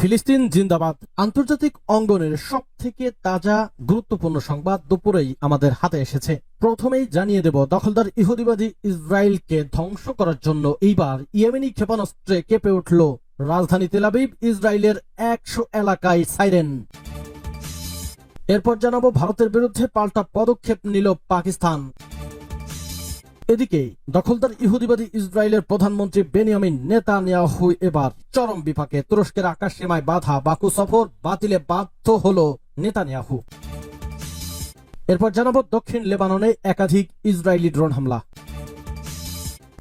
ফিলিস্তিন জিন্দাবাদ আন্তর্জাতিক অঙ্গনের সব থেকে তাজা, গুরুত্বপূর্ণ সংবাদ দুপুরেই আমাদের হাতে এসেছে। প্রথমেই জানিয়ে দেব, দখলদার ইহুদিবাদী ইসরায়েলকে ধ্বংস করার জন্য এইবার ইয়েমেনি ক্ষেপণাস্ত্রে কেঁপে উঠল রাজধানী তেলাবিব ইসরায়েলের একশো এলাকায় সাইরেন। এরপর জানাব, ভারতের বিরুদ্ধে পাল্টা পদক্ষেপ নিল পাকিস্তান। এদিকে দখলদার ইহুদিবাদী ইসরায়েলের প্রধানমন্ত্রী বেনিয়ামিন নেতানিয়াহু এবার চরম বিপাকে তুরস্কের আকাশ সীমায় বাধা, বাকু সফর বাতিলে বাধ্য হল নেতানিয়াহু। এরপর জানাব দক্ষিণ লেবাননে একাধিক ইসরায়েলি ড্রোন হামলা।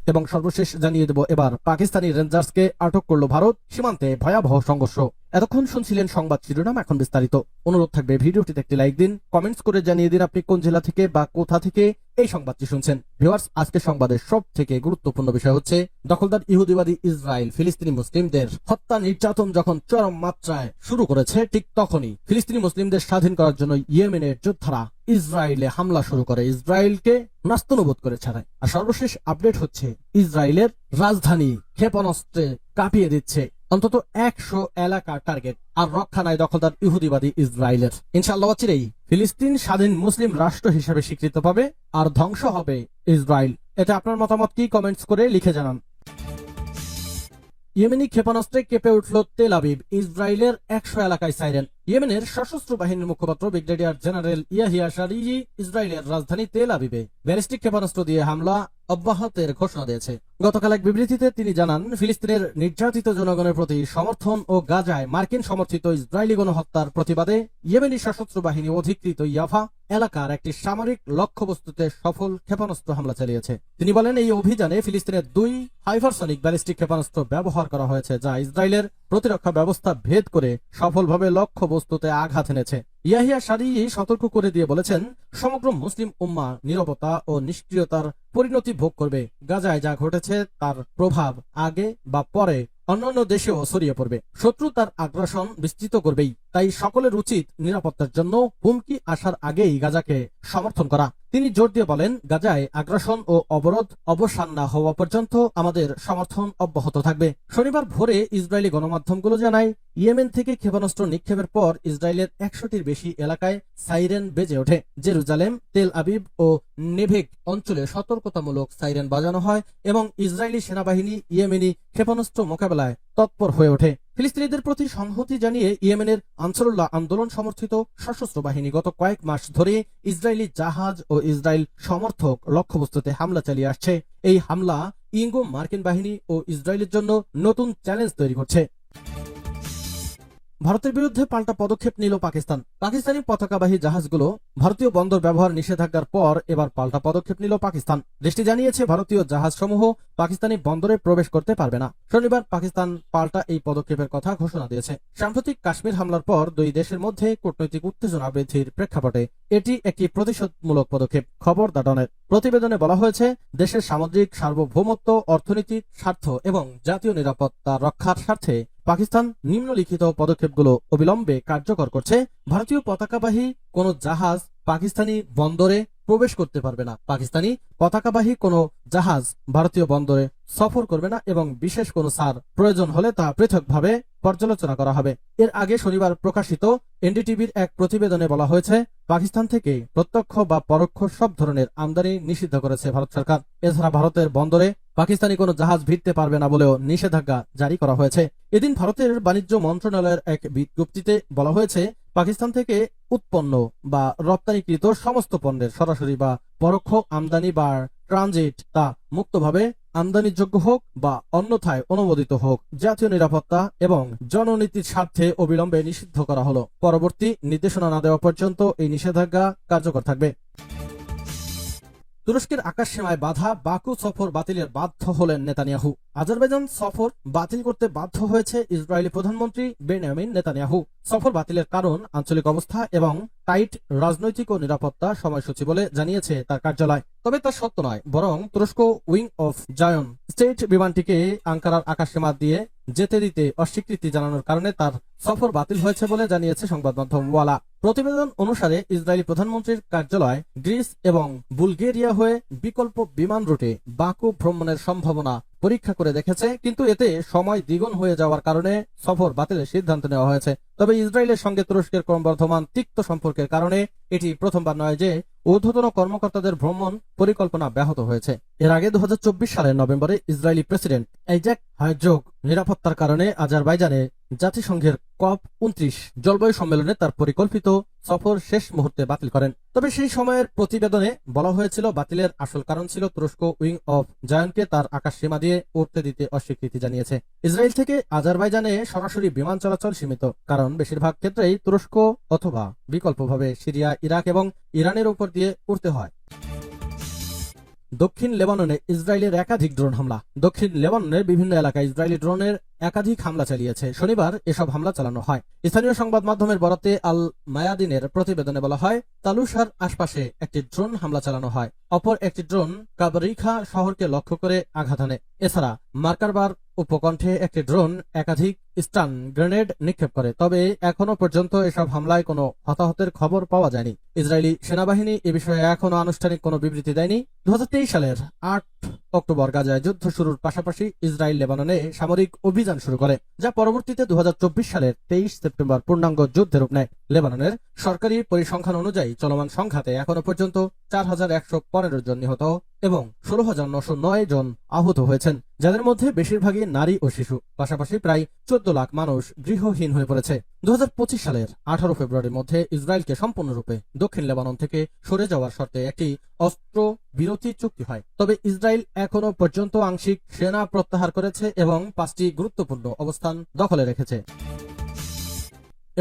এবং সর্বশেষ জানিয়ে দেব এবার পাকিস্তানি রেঞ্জার্সকে আটক করল ভারত, সীমান্তে ভয়াবহ সংঘর্ষ। এতক্ষণ শুনছিলেন সংবাদ শিরোনাম, এখন বিস্তারিত অনুরোধ থাকবে ভিডিওটিতে একটি লাইক দিন কমেন্টস করে জানিয়ে দিন আপনি কোন জেলা থেকে বা কোথা থেকে এই সংবাদটি শুনছেন। ভিউয়ার্স আজকের সংবাদের সব থেকে গুরুত্বপূর্ণ বিষয় হচ্ছে, দখলদার ইহুদিবাদী ইসরায়েল ফিলিস্তিনি মুসলিমদের হত্যা নির্যাতন যখন চরম মাত্রায় শুরু করেছে, ঠিক তখনই ফিলিস্তিনি মুসলিমদের স্বাধীন করার জন্য ইয়েমেনের যোদ্ধারা ইসরায়েলে হামলা শুরু করে, ইসরায়েলকে নাস্তানুবোধ করে ছাড়ায়। আর সর্বশেষ আপডেট হচ্ছে, ইসরায়েলের রাজধানী ক্ষেপণাস্ত্রে কাঁপিয়ে দিচ্ছে অন্তত একশো এলাকা টার্গেট আর রক্ষা নাই দখলদার ইহুদিবাদী ইসরায়েলের। ইনশাআল্লাহ চিরেই ফিলিস্তিন স্বাধীন মুসলিম রাষ্ট্র হিসেবে স্বীকৃত পাবে আর ধ্বংস হবে ইসরায়েল। এটা আপনার মতামত কি? কমেন্টস করে লিখে জানান। ইয়েমেনি ক্ষেপণাস্ত্রে কেঁপে উঠল তেল আবিব, ইসরায়েলের একশো এলাকায় সাইরেন। ইয়েমেনের সশস্ত্র বাহিনীর মুখপাত্র, ব্রিগেডিয়ার জেনারেল ইয়াহিয়া শারিজি ইসরায়েলের রাজধানী তেল আবিবে। ব্যালিস্টিক ক্ষেপণাস্ত্র দিয়ে হামলা অব্যাহতের ঘোষণা দিয়েছে। গতকাল এক বিবৃতিতে তিনি জানান, ফিলিস্তিনের নির্যাতিত জনগণের প্রতি সমর্থন ও গাজায় মার্কিন সমর্থিত ইসরায়েলি গণহত্যার প্রতিবাদে ইয়েমেনি সশস্ত্র বাহিনী অধিকৃত ইয়াফা এলাকার একটি সামরিক লক্ষ্যবস্তুতে সফল ক্ষেপণাস্ত্র হামলা চালিয়েছে। তিনি বলেন, এই অভিযানে ফিলিস্তিনের দুই হাইভারসনিক ব্যালিস্টিক ক্ষেপণাস্ত্র ব্যবহার করা হয়েছে, যা ইসরায়েলের প্রতিরক্ষা ব্যবস্থা ভেদ করে সফলভাবে লক্ষ্য বস্তুতে আঘাত এনেছে। ইয়াহিয়া সারি সতর্ক করে দিয়ে বলেছেন, সমগ্র মুসলিম উম্মা নিরবতা ও নিষ্ক্রিয়তার পরিণতি ভোগ করবে। গাজায় যা ঘটেছে তার প্রভাব আগে বা পরে অন্যান্য দেশেও ছড়িয়ে পড়বে। শত্রু তার আগ্রাসন বিস্তৃত করবেই। তাই সকলের উচিত নিরাপত্তার জন্য হুমকি আসার আগেই গাজাকে সমর্থন করা। তিনি জোর দিয়ে বলেন, গাজায় আগ্রাসন ও অবরোধ অবসান না হওয়া পর্যন্ত আমাদের সমর্থন অব্যাহত থাকবে। শনিবার ভোরে ইসরায়েলি গণমাধ্যমগুলো জানায়, ইয়েমেন থেকে ক্ষেপণাস্ত্র নিক্ষেপের পর ইসরায়েলের একশোটির বেশি এলাকায় সাইরেন বেজে ওঠে। জেরুজালেম, তেল আবিব ও নেভেক অঞ্চলে সতর্কতামূলক সাইরেন বাজানো হয় এবং ইসরায়েলি সেনাবাহিনী ইয়েমেনি ক্ষেপণাস্ত্র মোকাবেলায় তৎপর হয়ে ওঠে। ফিলিস্তিনিদের প্রতি সংহতি জানিয়ে ইয়েমেনের আনসারুল্লাহ আন্দোলন সমর্থিত সশস্ত্র বাহিনী গত কয়েক মাস ধরে ইসরায়েলি জাহাজ ও ইসরায়েল সমর্থক লক্ষ্যবস্তুতে হামলা চালিয়ে আসছে। এই হামলা ইঙ্গো মার্কিন বাহিনী ও ইসরায়েলের জন্য নতুন চ্যালেঞ্জ তৈরি করছে। ভারতের বিরুদ্ধে পাল্টা পদক্ষেপ নিল পাকিস্তান। পাকিস্তানি পতাকাবাহী জাহাজগুলো ভারতীয় বন্দর ব্যবহার নিষেধাজ্ঞার পর এবার পাল্টা পদক্ষেপ নিল পাকিস্তান। দেশটি জানিয়েছে ভারতীয় জাহাজসমূহ পাকিস্তানি বন্দরে প্রবেশ করতে পারবে না। শনিবার পাকিস্তান পাল্টা এই পদক্ষেপের কথা ঘোষণা দিয়েছে। সাম্প্রতিক কাশ্মীর হামলার পর দুই দেশের মধ্যে কূটনৈতিক উত্তেজনা বৃদ্ধির প্রেক্ষাপটে এটি একটি প্রতিশোধমূলক পদক্ষেপ, খবর দাডনের প্রতিবেদনে বলা হয়েছে, দেশের সামুদ্রিক সার্বভৌমত্ব অর্থনৈতিক স্বার্থ এবং জাতীয় নিরাপত্তা রক্ষার স্বার্থে পাকিস্তান নিম্নলিখিত পদক্ষেপগুলো অবিলম্বে কার্যকর করছে। ভারতীয় পতাকাবাহী কোন জাহাজ পাকিস্তানি বন্দরে প্রবেশ করতে পারবে না। পাকিস্তানি পতাকাবাহী কোনো জাহাজ ভারতীয় বন্দরে সফর করবে না এবং বিশেষ কোনো সার প্রয়োজন হলে তা পৃথকভাবে পর্যালোচনা করা হবে। এর আগে শনিবার প্রকাশিত এনডিটিভির এক প্রতিবেদনে বলা হয়েছে, পাকিস্তান থেকে প্রত্যক্ষ বা পরোক্ষ সব ধরনের আমদানি নিষিদ্ধ করেছে ভারত সরকার। এছাড়া ভারতের বন্দরে পাকিস্তানি কোনো জাহাজ ভিড়তে পারবে না বলেও নিষেধাজ্ঞা জারি করা হয়েছে। এদিন ভারতের বাণিজ্য মন্ত্রণালয়ের এক বিজ্ঞপ্তিতে বলা হয়েছে, পাকিস্তান থেকে উৎপন্ন বা রপ্তানিকৃত সমস্ত পণ্যের সরাসরি বা পরোক্ষ আমদানি বা ট্রানজিট তা মুক্তভাবে আমদানিযোগ্য হোক বা অন্যথায় অনুমোদিত হোক, জাতীয় নিরাপত্তা এবং জননীতির স্বার্থে অবিলম্বে নিষিদ্ধ করা হলো। পরবর্তী নির্দেশনা না দেওয়া পর্যন্ত এই নিষেধাজ্ঞা কার্যকর থাকবে। তুরস্কের আকাশ সীমায় বাধা বাকু সফর বাতিলের বাধ্য হলেন নেতানিয়াহু। আজারবাইজান সফর বাতিল করতে বাধ্য হয়েছে ইসরায়েলি প্রধানমন্ত্রী বেনিয়ামিন নেতানিয়াহু। সফর বাতিলের কারণ আঞ্চলিক অবস্থা এবং টাইট রাজনৈতিক ও নিরাপত্তা সময়সূচি বলে জানিয়েছে তার কার্যালয়। তবে তা সত্য নয়, বরং তুরস্ক উইং অফ জায়ন স্টেট বিমানটিকে আঙ্কারার আকাশসীমা দিয়ে যেতে দিতে অস্বীকৃতি জানানোর কারণে তার সফর বাতিল হয়েছে বলে জানিয়েছে সংবাদ মাধ্যম ওয়ালা। প্রতিবেদন অনুসারে ইসরায়েলি প্রধানমন্ত্রীর কার্যালয় গ্রিস এবং বুলগেরিয়া হয়ে বিকল্প বিমান রুটে বাকু ভ্রমণের সম্ভাবনা পরীক্ষা করে দেখেছে, কিন্তু এতে সময় দ্বিগুণ হয়ে যাওয়ার কারণে সফর বাতিলের সিদ্ধান্ত নেওয়া হয়েছে। তবে ইসরায়েলের সঙ্গে তুরস্কের ক্রমবর্ধমান তিক্ত সম্পর্কের কারণে এটি প্রথমবার নয় যে ঊর্ধ্বতন কর্মকর্তাদের ভ্রমণ পরিকল্পনা ব্যাহত হয়েছে। এর আগে দু হাজার চব্বিশ সালের নভেম্বরে ইসরায়েলি প্রেসিডেন্ট এইজাক হাইজোক নিরাপত্তার কারণে আজারবাইজানে জাতিসংঘের কপ উনত্রিশ জলবায়ু সম্মেলনে তার পরিকল্পিত সফর শেষ মুহূর্তে বাতিল করেন। তবে সেই সময়ের প্রতিবেদনে বলা হয়েছিল, বাতিলের আসল কারণ ছিল তুরস্ক উইং অফ জায়ানকে তার আকাশ সীমা দিয়ে উঠতে দিতে অস্বীকৃতি জানিয়েছে। ইসরায়েল থেকে আজারবাইজানে সরাসরি বিমান চলাচল সীমিত, কারণ বেশিরভাগ ক্ষেত্রেই তুরস্ক অথবা বিকল্পভাবে সিরিয়া, ইরাক এবং ইরানের উপর দিয়ে উঠতে হয়। দক্ষিণ লেবাননে ইসরায়েলের একাধিক ড্রোন হামলা। দক্ষিণ লেবাননের বিভিন্ন এলাকায় ইসরায়েলি ড্রোনের একাধিক হামলা চালিয়েছে। শনিবার এসব হামলা চালানো হয়। স্থানীয় সংবাদ মাধ্যমের বরাতে আল মায়াদিনের প্রতিবেদনে বলা হয় তালুসার আশপাশে একটি ড্রোন হামলা চালানো হয়। অপর একটি ড্রোন কাবরিখা শহরকে লক্ষ্য করে আঘাত হানে। এছাড়া মার্কারবার উপকণ্ঠে একটি ড্রোন একাধিক স্টান গ্রেনেড নিক্ষেপ করে। তবে এখনও পর্যন্ত এসব হামলায় কোনো হতাহতের খবর পাওয়া যায়নি। ইসরায়েলি সেনাবাহিনী এ বিষয়ে এখনও আনুষ্ঠানিক কোনো বিবৃতি দেয়নি। দুহাজার তেইশ সালের আট অক্টোবর গাজায় যুদ্ধ শুরুর পাশাপাশি ইসরায়েল লেবাননে সামরিক অভিযান শুরু করে, যা পরবর্তীতে দু হাজার চব্বিশ সালের তেইশ সেপ্টেম্বর পূর্ণাঙ্গ যুদ্ধে রূপ নেয়। লেবাননের সরকারি পরিসংখ্যান অনুযায়ী চলমান সংঘাতে এখনও পর্যন্ত চার হাজার একশো পনেরো জন নিহত এবং ষোলো হাজার নশো নয় জন আহত হয়েছেন, যাদের মধ্যে বেশিরভাগই নারী ও শিশু। পাশাপাশি প্রায় চোদ্দ লাখ মানুষ গৃহহীন হয়ে পড়েছে। দু হাজার পঁচিশ সালের আঠারো ফেব্রুয়ারির মধ্যে ইসরায়েলকে সম্পূর্ণরূপে দক্ষিণ লেবানন থেকে সরে যাওয়ার শর্তে একটি অস্ত্র বিরতি চুক্তি হয়। তবে ইসরায়েল এখনও পর্যন্ত আংশিক সেনা প্রত্যাহার করেছে এবং পাঁচটি গুরুত্বপূর্ণ অবস্থান দখলে রেখেছে।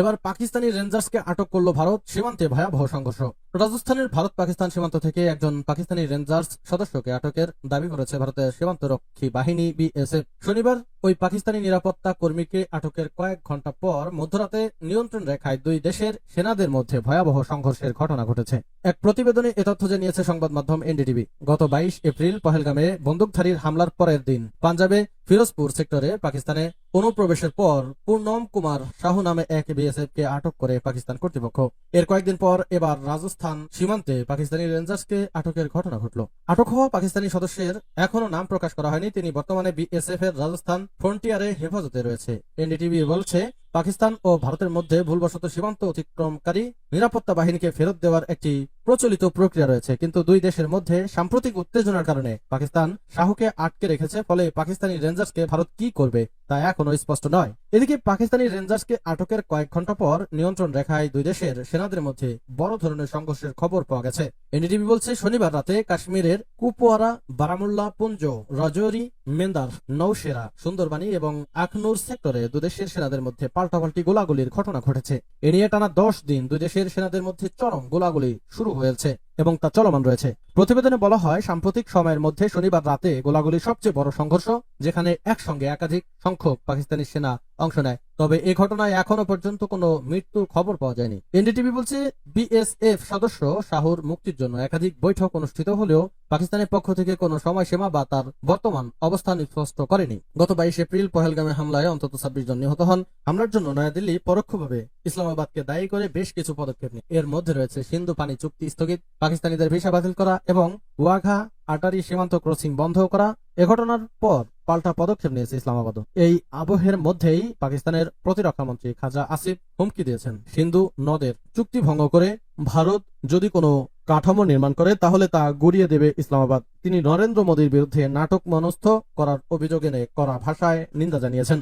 এবার পাকিস্তানি রেঞ্জার্সকে আটক করল ভারত, সীমান্তে ভয়াবহ সংঘর্ষ। রাজস্থানের ভারত পাকিস্তান সীমান্ত থেকে একজন পাকিস্তানি রেঞ্জার্স সদস্যকে আটকের দাবি করেছে ভারতের সীমান্তরক্ষী বাহিনী, বিএসএফ। শনিবার ওই পাকিস্তানি নিরাপত্তা কর্মীকে আটকের কয়েক ঘণ্টা পর মধ্যরাতে নিয়ন্ত্রণ রেখায় দুই দেশের সেনাদের মধ্যে ভয়াবহ সংঘর্ষের ঘটনা ঘটেছে। এক প্রতিবেদনে এ তথ্য জানিয়েছে সংবাদ মাধ্যম এনডিটিভি। গত বাইশ এপ্রিল পহেলগামে বন্দুকধারীর হামলার পরের দিন পাঞ্জাবে ফিরোজপুর সেক্টরে পাকিস্তানে অনুপ্রবেশের পর পূর্ণম কুমার শাহু নামে এক বিএসএফ কে আটক করে পাকিস্তান কর্তৃপক্ষ। এর কয়েকদিন পর এবার রাজস্থান সীমান্তে পাকিস্তানি রেঞ্জার্সকে আটকের ঘটনা ঘটল। আটক হওয়া পাকিস্তানি সদস্যের এখনও নাম প্রকাশ করা হয়নি। তিনি বর্তমানে বিএসএফ এর রাজস্থান ফ্রন্টিয়ারে হেফাজতে রয়েছে। এনডিটিভি বলছে, পাকিস্তান ও ভারতের মধ্যে ভুলবশত সীমান্ত অতিক্রমকারী নিরাপত্তা বাহিনীকে ফেরত দেওয়ার একটি প্রচলিত প্রক্রিয়া রয়েছে। কিন্তু দুই দেশের মধ্যে সাম্প্রতিক উত্তেজনার কারণে পাকিস্তান শাহুকে আটকে রেখেছে, ফলে পাকিস্তানি রেঞ্জার্সকে ভারত কি করবে? তা এখনও স্পষ্ট নয়। এদিকে পাকিস্তানি রেঞ্জার্সকে আটকের কয়েক ঘণ্টা পর নিয়ন্ত্রণ রেখায় দুই দেশের সেনাদের মধ্যে বড় ধরনের সংঘর্ষের খবর পাওয়া গেছে। এনডিটিভি বলছে, শনিবার রাতে কাশ্মীরের কুপওয়ারা, বারামুল্লা, পুঞ্জ, রজৌরি, মেন্দার নৌসেরা সুন্দরবানী এবং আখনুর সেক্টরে দুদেশের সেনাদের মধ্যে পাল্টাপাল্টি গোলাগুলির ঘটনা ঘটেছে। এ নিয়ে টানা দশ দিন দুই দেশের সেনাদের মধ্যে চরম গোলাগুলি শুরু হয়েছে। এবং তা চলমান রয়েছে। প্রতিবেদনে বলা হয়, সাম্প্রতিক সময়ের মধ্যে শনিবার রাতে গোলাগুলির সবচেয়ে বড় সংঘর্ষ, যেখানে একসঙ্গে একাধিক সংখ্যক পাকিস্তানি সেনা অংশ নেয়। তবে এ ঘটনায় এখনও পর্যন্ত কোনো মৃত্যুর খবর পাওয়া যায়নি। এনডিটিভি বলছে, বিএসএফ সদস্য শাহুর মুক্তির জন্য একাধিক বৈঠক অনুষ্ঠিত হলেও পাকিস্তানের পক্ষ থেকে কোনো সময়সীমা বা তার বর্তমান অবস্থান স্পষ্ট করেনি। গত বাইশ এপ্রিল পহেলগামে হামলায় অন্তত ছাব্বিশ জন নিহত হন। হামলার জন্য নয়াদিল্লি পরোক্ষভাবে ইসলামাবাদকে দায়ী করে বেশ কিছু পদক্ষেপ নেয়। এর মধ্যে রয়েছে সিন্ধু পানি চুক্তি স্থগিত, পাকিস্তানিদের ভিসা বাতিল করা এবং ওয়াঘা আটারি সীমান্ত ক্রসিং বন্ধ করা, এ ঘটনার পর পাল্টা পদক্ষেপ নিয়েছে ইসলামাবাদ। এই আবহের মধ্যেই পাকিস্তানের প্রতিরক্ষা মন্ত্রী খাজা আসিফ হুমকি দিয়েছেন। সিন্ধু নদের চুক্তি ভঙ্গ করে ভারত যদি কোনো কাঠামো নির্মাণ করে, তাহলে তা গুড়িয়ে দেবে ইসলামাবাদ। তিনি নরেন্দ্র মোদীর বিরুদ্ধে নাটক মনস্থ করার অভিযোগ এনে করা ভাষায় নিন্দা জানিয়েছেন।